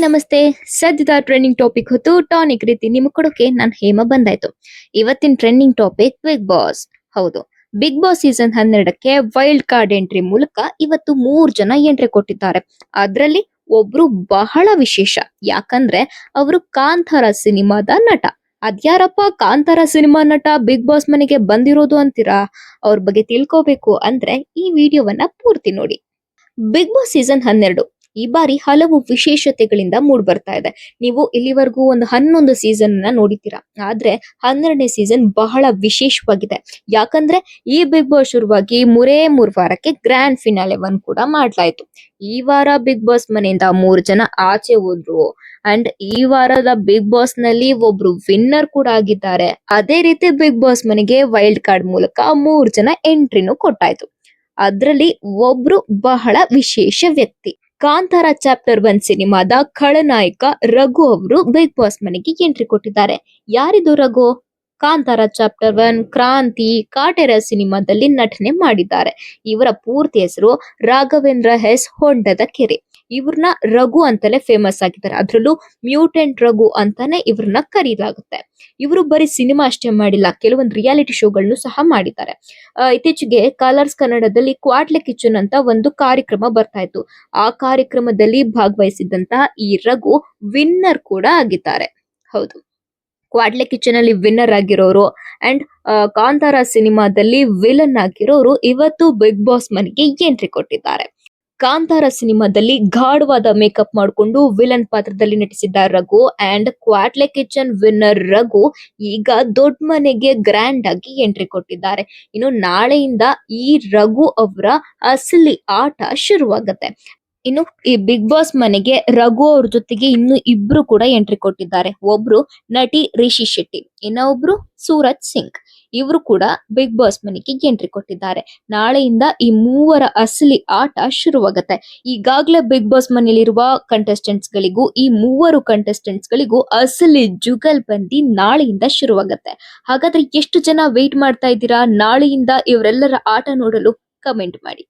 ನಮಸ್ತೆ. ಸದ್ಯದ trending topic ಹೊತ್ತು ಟಾನಿಕ್ ರೀತಿ ನಿಮಗೆ ಕೊಡೋಕೆ ನಾನು ಹೇಮ ಬಂದಾಯ್ತು. ಇವತ್ತಿನ ಟ್ರೆಂಡಿಂಗ್ ಟಾಪಿಕ್ ಬಿಗ್ ಬಾಸ್ ಹೌದು. ಬಿಗ್ ಬಾಸ್ ಸೀಸನ್ ಹನ್ನೆರಡಕ್ಕೆ ವೈಲ್ಡ್ ಕಾರ್ಡ್ ಎಂಟ್ರಿ ಮೂಲಕ ಇವತ್ತು ಮೂರ್ ಜನ ಎಂಟ್ರಿ ಕೊಟ್ಟಿದ್ದಾರೆ. ಅದರಲ್ಲಿ ಒಬ್ರು ಬಹಳ ವಿಶೇಷ. ಯಾಕಂದ್ರೆ ಅವರು ಕಾಂತಾರ ಸಿನಿಮಾದ ನಟ. ಅದ್ಯಾರಪ್ಪ ಕಾಂತಾರ ಸಿನಿಮಾ ನಟ ಬಿಗ್ ಬಾಸ್ ಮನೆಗೆ ಬಂದಿರೋದು ಅಂತೀರಾ? ಅವ್ರ ಬಗ್ಗೆ ತಿಳ್ಕೋಬೇಕು ಅಂದ್ರೆ ಈ ವಿಡಿಯೋವನ್ನ ಪೂರ್ತಿ ನೋಡಿ. ಬಿಗ್ ಬಾಸ್ ಸೀಸನ್ ಹನ್ನೆರಡು. ಈ ಬಾರಿ ಹಲವು ವಿಶೇಷತೆಗಳಿಂದ ಮೂಡ್ ಬರ್ತಾ ಇದೆ. ನೀವು ಇಲ್ಲಿವರೆಗೂ ಒಂದು ಹನ್ನೊಂದು ಸೀಸನ್ ಅನ್ನ ನೋಡಿದ್ದೀರಾ? ಆದ್ರೆ ಹನ್ನೆರಡನೇ ಸೀಸನ್ ಬಹಳ ವಿಶೇಷವಾಗಿದೆ. ಯಾಕಂದ್ರೆ ಈ ಬಿಗ್ ಬಾಸ್ ಶುರುವಾಗಿ ಮೂರೇ ಮೂರ್ ವಾರಕ್ಕೆ ಗ್ರ್ಯಾಂಡ್ ಫಿನಾಲೆ ಒನ್ ಕೂಡ ಮಾಡ್ಲಾಯ್ತು ಈ ವಾರ ಬಿಗ್ ಬಾಸ್ ಮನೆಯಿಂದ ಮೂರ್ ಜನ ಆಚೆ ಹೋದ್ರು. ಅಂಡ್ ಈ ವಾರದ ಬಿಗ್ ಬಾಸ್ನಲ್ಲಿ ಒಬ್ರು ವಿನ್ನರ್ ಕೂಡ ಆಗಿದ್ದಾರೆ. ಅದೇ ರೀತಿ ಬಿಗ್ ಬಾಸ್ ಮನೆಗೆ ವೈಲ್ಡ್ ಕಾರ್ಡ್ ಮೂಲಕ ಮೂರ್ ಜನ ಎಂಟ್ರಿನೂ ಕೊಟ್ಟಾಯ್ತು. ಅದರಲ್ಲಿ ಒಬ್ರು ಬಹಳ ವಿಶೇಷ ವ್ಯಕ್ತಿ. ಕಾಂತಾರ ಚಾಪ್ಟರ್ ಒನ್ ಸಿನಿಮಾದ ಖಳನಾಯಕ ರಘು ಅವರು ಬಿಗ್ ಬಾಸ್ ಮನೆಗೆ ಎಂಟ್ರಿ ಕೊಟ್ಟಿದ್ದಾರೆ. ಯಾರಿದು ರಘು? ಕಾಂತಾರ ಚಾಪ್ಟರ್ ಒನ್ ಕ್ರಾಂತಿ ಕಾಟೆರ ಸಿನಿಮಾದಲ್ಲಿ ನಟನೆ ಮಾಡಿದ್ದಾರೆ. ಇವರ ಪೂರ್ತಿ ಹೆಸರು ರಾಘವೇಂದ್ರ ಎಸ್. ಹೊಂಡದ ಕೆರೆ. ಇವ್ರನ್ನ ರಘು ಅಂತಲೇ ಫೇಮಸ್ ಆಗಿದ್ದಾರೆ. ಅದ್ರಲ್ಲೂ ಮ್ಯೂಟೆಂಟ್ ರಘು ಅಂತಾನೆ ಇವ್ರನ್ನ ಕರೀಲಾಗುತ್ತೆ ಇವರು ಬರೀ ಸಿನಿಮಾ ಅಷ್ಟೇ ಮಾಡಿಲ್ಲ, ಕೆಲವೊಂದು ರಿಯಾಲಿಟಿ ಶೋಗಳನ್ನು ಸಹ ಮಾಡಿದ್ದಾರೆ. ಇತ್ತೀಚೆಗೆ ಕಲರ್ಸ್ ಕನ್ನಡದಲ್ಲಿ ಕ್ವಾಟ್ಲೆ ಕಿಚನ್ ಅಂತ ಒಂದು ಕಾರ್ಯಕ್ರಮ ಬರ್ತಾ ಇತ್ತು. ಆ ಕಾರ್ಯಕ್ರಮದಲ್ಲಿ ಭಾಗವಹಿಸಿದಂತಹ ಈ ರಘು ವಿನ್ನರ್ ಕೂಡ ಆಗಿದ್ದಾರೆ. ಹೌದು. ಕ್ವಾಡ್ಲೆ ಕಿಚನ್ ಅಲ್ಲಿ ವಿನ್ನರ್ ಆಗಿರೋರು ಅಂಡ್ ಕಾಂತಾರ ಸಿನಿಮಾದಲ್ಲಿ ವಿಲನ್ ಆಗಿರೋರು ಇವತ್ತು ಬಿಗ್ ಬಾಸ್ ಮನೆಗೆ ಎಂಟ್ರಿ ಕೊಟ್ಟಿದ್ದಾರೆ. ಕಾಂತಾರ ಸಿನಿಮಾದಲ್ಲಿ ಗಾಢವಾದ ಮೇಕಪ್ ಮಾಡಿಕೊಂಡು ವಿಲನ್ ಪಾತ್ರದಲ್ಲಿ ನಟಿಸಿದ್ದ Raghu and Kwatle kitchen winner Raghu ಈಗ ದೊಡ್ಡ ಮನೆಗೆ ಗ್ರ್ಯಾಂಡ್ ಆಗಿ ಎಂಟ್ರಿ ಕೊಟ್ಟಿದ್ದಾರೆ. ಇನ್ನು ನಾಳೆಯಿಂದ ಈ ರಘು ಅವರ ಅಸಲಿ ಆಟ ಶುರುವಾಗುತ್ತೆ. ಇನ್ನು ಈ ಬಿಗ್ ಬಾಸ್ ಮನೆಗೆ ರಘು ಅವ್ರ ಜೊತೆಗೆ ಇನ್ನು ಇಬ್ರು ಕೂಡ ಎಂಟ್ರಿ ಕೊಟ್ಟಿದ್ದಾರೆ. ಒಬ್ರು ನಟಿ ರಿಷಿ ಶೆಟ್ಟಿ, ಇನ್ನೊಬ್ರು ಸೂರಜ್ ಸಿಂಗ್. ಇವರು ಕೂಡ ಬಿಗ್ ಬಾಸ್ ಮನೆಗೆ ಎಂಟ್ರಿ ಕೊಟ್ಟಿದ್ದಾರೆ. ನಾಳೆಯಿಂದ ಈ ಮೂವರ ಅಸಲಿ ಆಟ ಶುರುವಾಗತ್ತೆ. ಈಗಾಗಲೇ ಬಿಗ್ ಬಾಸ್ ಮನೆಯಲ್ಲಿರುವ ಕಂಟೆಸ್ಟೆಂಟ್ಸ್ ಗಳಿಗೂ, ಈ ಮೂವರು ಕಂಟೆಸ್ಟೆಂಟ್ಸ್ ಗಳಿಗೂ ಅಸಲಿ ಜುಗಲ್ ಬಂದಿ ನಾಳೆಯಿಂದ ಶುರುವಾಗತ್ತೆ. ಹಾಗಾದ್ರೆ ಎಷ್ಟು ಜನ ವೆಯ್ಟ್ ಮಾಡ್ತಾ ಇದ್ದೀರಾ? ನಾಳೆಯಿಂದ ಇವರೆಲ್ಲರ ಆಟ ನೋಡಲು ಕಮೆಂಟ್ ಮಾಡಿ.